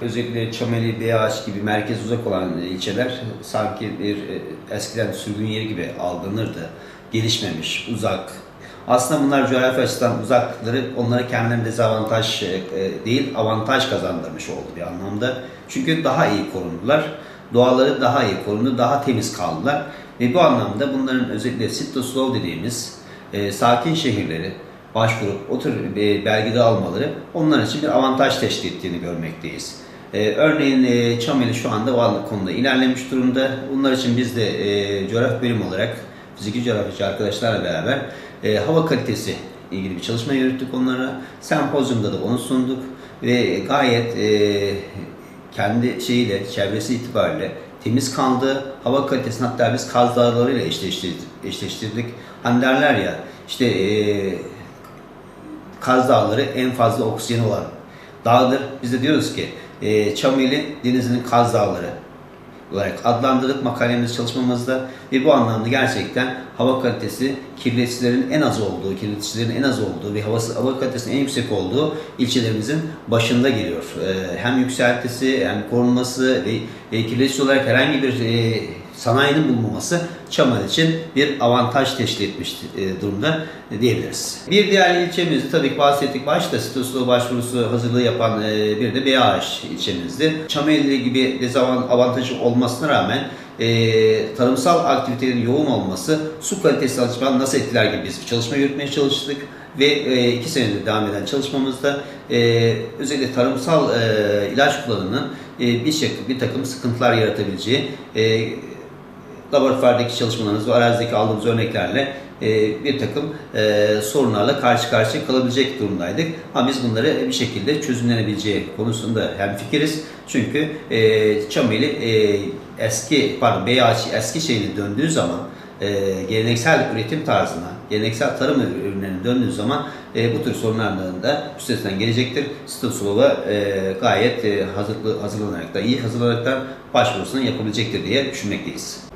özellikle Çameli, Beyaş gibi merkez uzak olan ilçeler sanki bir e, eskiden sürgün yeri gibi algılanırdı. Gelişmemiş, uzak. Aslında bunlar coğrafi açıdan uzaklıkları onlara kendilerine dezavantaj e, e, değil, avantaj kazandırmış oldu bir anlamda. Çünkü daha iyi korundular. Doğaları daha iyi korundu, daha temiz kaldılar. Ve bu anlamda bunların özellikle sit to slow dediğimiz e, sakin şehirleri başvurup o tür e, belgeleri almaları onlar için bir avantaj teşkil ettiğini görmekteyiz. E, örneğin e, Çameli şu anda bu konuda ilerlemiş durumda. Bunlar için biz de e, coğrafya bölümü olarak fiziki coğrafyacı arkadaşlarla beraber e, hava kalitesi ilgili bir çalışma yürüttük onlara. Sempozyumda da onu sunduk ve gayet e, kendi şeyiyle, çevresi itibariyle temiz kaldı. Hava kalitesini hatta biz Kaz Dağları'yla eşleştirdik. eşleştirdik. Hani derler ya işte e, Kaz Dağları en fazla oksijen olan dağdır. Biz de diyoruz ki e, Çameli Denizi'nin Kaz Dağları olarak adlandırdık makalemiz çalışmamızda ve bu anlamda gerçekten hava kalitesi kirleticilerin en az olduğu, kirleticilerin en az olduğu ve havası, hava kalitesinin en yüksek olduğu ilçelerimizin başında geliyor. Ee, hem yükseltisi hem korunması ve e, kirletici olarak herhangi bir e, sanayinin bulunmaması Çamal için bir avantaj teşkil etmiş e, durumda e, diyebiliriz. Bir diğer ilçemiz tabii ki bahsettik başta sitoslu başvurusu hazırlığı yapan e, bir de BAH ilçemizdi. Çamelli gibi dezavantajı olmasına rağmen e, tarımsal aktivitelerin yoğun olması su kalitesi açısından nasıl etkiler gibi biz bir çalışma yürütmeye çalıştık ve e, iki senedir devam eden çalışmamızda e, özellikle tarımsal e, ilaç kullanımının e, bir, şey, bir takım sıkıntılar yaratabileceği e, laboratuvardaki çalışmalarımız ve arazideki aldığımız örneklerle e, bir takım e, sorunlarla karşı karşıya kalabilecek durumdaydık. Ama biz bunları bir şekilde çözümlenebileceği konusunda hem fikiriz. Çünkü e, Çameli e, eski, pardon BHC eski şeyine döndüğü zaman geleneksel üretim tarzına, geleneksel tarım ürünlerine döndüğü zaman e, bu tür sorunlardan da üstesinden gelecektir. Stotsulova e, gayet e, hazırlı, hazırlanarak da iyi hazırlanarak da başvurusunu yapabilecektir diye düşünmekteyiz.